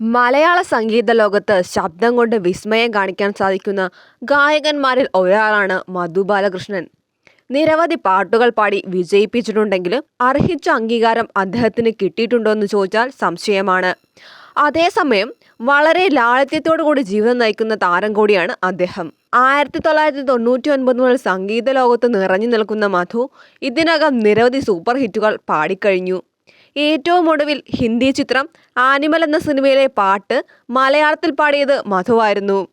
മലയാള സംഗീത ലോകത്ത് ശബ്ദം കൊണ്ട് വിസ്മയം കാണിക്കാൻ സാധിക്കുന്ന ഗായകന്മാരിൽ ഒരാളാണ് മധു ബാലകൃഷ്ണൻ. നിരവധി പാട്ടുകൾ പാടി വിജയിപ്പിച്ചിട്ടുണ്ടെങ്കിലും അർഹിച്ച അംഗീകാരം അദ്ദേഹത്തിന് കിട്ടിയിട്ടുണ്ടോ എന്ന് ചോദിച്ചാൽ സംശയമാണ്. അതേസമയം വളരെ ലാളിത്യത്തോടു കൂടി ജീവിതം നയിക്കുന്ന താരം കൂടിയാണ് അദ്ദേഹം. ആയിരത്തി തൊള്ളായിരത്തി തൊണ്ണൂറ്റി ഒൻപത് മുതൽ സംഗീത ലോകത്ത് നിറഞ്ഞു നിൽക്കുന്ന മധു ഇതിനകം നിരവധി സൂപ്പർ ഹിറ്റുകൾ പാടിക്കഴിഞ്ഞു. ഏറ്റവും ഒടുവിൽ ഹിന്ദി ചിത്രം ആനിമൽ എന്ന സിനിമയിലെ പാട്ട് മലയാളത്തിൽ പാടിയത് മധുവായിരുന്നു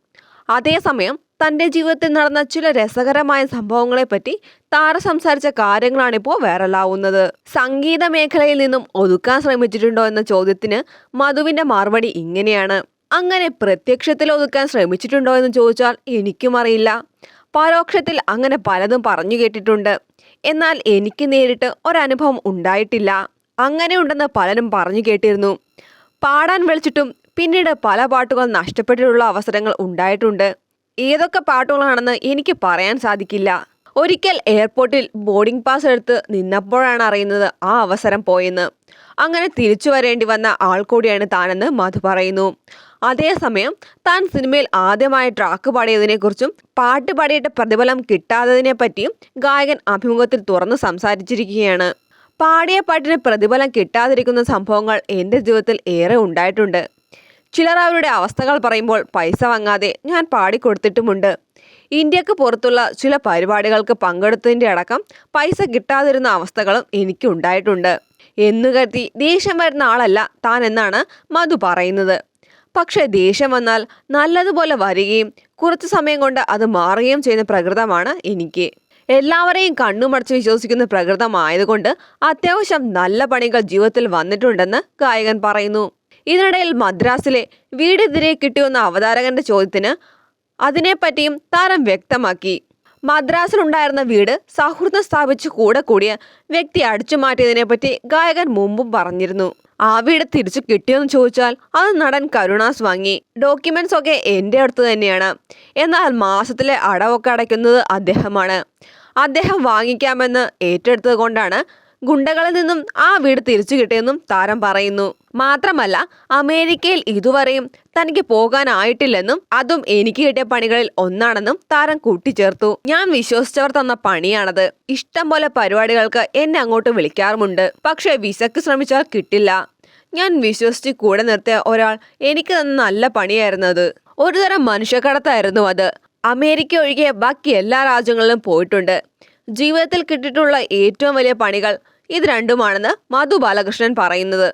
അതേസമയം തന്റെ ജീവിതത്തിൽ നടന്ന ചില രസകരമായ സംഭവങ്ങളെപ്പറ്റി താര സംസാരിച്ച കാര്യങ്ങളാണിപ്പോൾ വൈറലാവുന്നത്. സംഗീത മേഖലയിൽ നിന്നും ഒതുക്കാൻ ശ്രമിച്ചിട്ടുണ്ടോ എന്ന ചോദ്യത്തിന് മധുവിന്റെ മറുപടി ഇങ്ങനെയാണ്. അങ്ങനെ പ്രത്യക്ഷത്തിൽ ഒതുക്കാൻ ശ്രമിച്ചിട്ടുണ്ടോ എന്ന് ചോദിച്ചാൽ എനിക്കും അറിയില്ല. പരോക്ഷത്തിൽ അങ്ങനെ പലതും പറഞ്ഞു കേട്ടിട്ടുണ്ട്. എന്നാൽ എനിക്ക് നേരിട്ട് ഒരനുഭവം ഉണ്ടായിട്ടില്ല. അങ്ങനെ ഉണ്ടെന്ന് പലരും പറഞ്ഞു കേട്ടിരുന്നു. പാടാൻ വിളിച്ചിട്ടും പിന്നീട് പല പാട്ടുകൾ നഷ്ടപ്പെട്ടിട്ടുള്ള അവസരങ്ങൾ ഉണ്ടായിട്ടുണ്ട്. ഏതൊക്കെ പാട്ടുകളാണെന്ന് എനിക്ക് പറയാൻ സാധിക്കില്ല. ഒരിക്കൽ എയർപോർട്ടിൽ ബോർഡിംഗ് പാസ് എടുത്ത് നിന്നപ്പോഴാണ് അറിയുന്നത് ആ അവസരം പോയെന്ന്. അങ്ങനെ തിരിച്ചു വരേണ്ടി വന്ന ആൾ കൂടിയാണ് താനെന്ന് മധു പറയുന്നു. അതേസമയം താൻ സിനിമയിൽ ആദ്യമായി ട്രാക്ക് പാടിയതിനെക്കുറിച്ചും പാട്ട് പാടിയിട്ട് പ്രതിഫലം കിട്ടാത്തതിനെ പറ്റിയും ഗായകൻ അഭിമുഖത്തിൽ തുറന്ന് സംസാരിച്ചിരിക്കുകയാണ്. പാടിയ പാട്ടിന് പ്രതിഫലം കിട്ടാതിരിക്കുന്ന സംഭവങ്ങൾ എന്റെ ജീവിതത്തിൽ ഏറെ ഉണ്ടായിട്ടുണ്ട്. ചിലർ അവരുടെ അവസ്ഥകൾ പറയുമ്പോൾ പൈസ വാങ്ങാതെ ഞാൻ പാടിക്കൊടുത്തിട്ടുമുണ്ട്. ഇന്ത്യയ്ക്ക് പുറത്തുള്ള ചില പരിപാടികൾക്ക് പങ്കെടുത്തതിന്റെ അടക്കം പൈസ കിട്ടാതിരുന്ന അവസ്ഥകളും എനിക്ക് ഉണ്ടായിട്ടുണ്ട്. എന്നു കരുതി ദേഷ്യം വരുന്ന ആളല്ല താൻ എന്നാണ് മധു പറയുന്നത്. പക്ഷേ ദേഷ്യം വന്നാൽ നല്ലതുപോലെ വരികയും കുറച്ചു സമയം കൊണ്ട് അത് മാറുകയും ചെയ്യുന്ന പ്രകൃതമാണ് എനിക്ക്. എല്ലാവരെയും കണ്ണുമടച്ച് വിശ്വസിക്കുന്ന പ്രകൃതമായതുകൊണ്ട് അത്യാവശ്യം നല്ല പണികൾ ജീവിതത്തിൽ വന്നിട്ടുണ്ടെന്ന് ഗായകൻ പറയുന്നു. ഇതിനിടയിൽ മദ്രാസിലെ വീടെതിരെ കിട്ടിയെന്ന അവതാരകന്റെ ചോദ്യത്തിന് അതിനെപ്പറ്റിയും താരം വ്യക്തമാക്കി. മദ്രാസിലുണ്ടായിരുന്ന വീട് സൗഹൃദം സ്ഥാപിച്ച് കൂടെ കൂടിയ വ്യക്തി അടിച്ചു മാറ്റിയതിനെപ്പറ്റി ഗായകൻ മുമ്പും പറഞ്ഞിരുന്നു. ആ വീട് തിരിച്ചു കിട്ടിയെന്ന് ചോദിച്ചാൽ അത് നടൻ കരുണാസ് വാങ്ങി. ഡോക്യുമെന്റ്സ് ഒക്കെ എന്റെ അടുത്ത് തന്നെയാണ്. എന്നാൽ മാസത്തിലെ അടവൊക്കെ അടയ്ക്കുന്നത് അദ്ദേഹമാണ്. അദ്ദേഹം വാങ്ങിക്കാമെന്ന് ഏറ്റെടുത്തത് കൊണ്ടാണ് ഗുണ്ടകളിൽ നിന്നും ആ വീട് തിരിച്ചു കിട്ടിയെന്നും താരം പറയുന്നു. മാത്രമല്ല അമേരിക്കയിൽ ഇതുവരെയും തനിക്ക് പോകാനായിട്ടില്ലെന്നും അതും എനിക്ക് കിട്ടിയ പണികളിൽ ഒന്നാണെന്നും താരം കൂട്ടിച്ചേർത്തു. ഞാൻ വിശ്വസിച്ചവർ തന്ന പണിയാണത്. ഇഷ്ടം പോലെ പരിപാടികൾക്ക് എന്നെ അങ്ങോട്ട് വിളിക്കാറുമുണ്ട്. പക്ഷേ വിസക്ക് ശ്രമിച്ചാൽ കിട്ടില്ല. ഞാൻ വിശ്വസിച്ച് കൂടെ നിർത്തിയ ഒരാൾ എനിക്ക് തന്ന നല്ല പണിയായിരുന്നത് ഒരുതരം മനുഷ്യക്കടത്തായിരുന്നു അത്. അമേരിക്ക ഒഴികെ ബാക്കി എല്ലാ രാജ്യങ്ങളിലും പോയിട്ടുണ്ട്. ജീവിതത്തിൽ കിട്ടിയിട്ടുള്ള ഏറ്റവും വലിയ പണികൾ ഇത് രണ്ടുമാണെന്ന് മധു ബാലകൃഷ്ണൻ പറയുന്നത്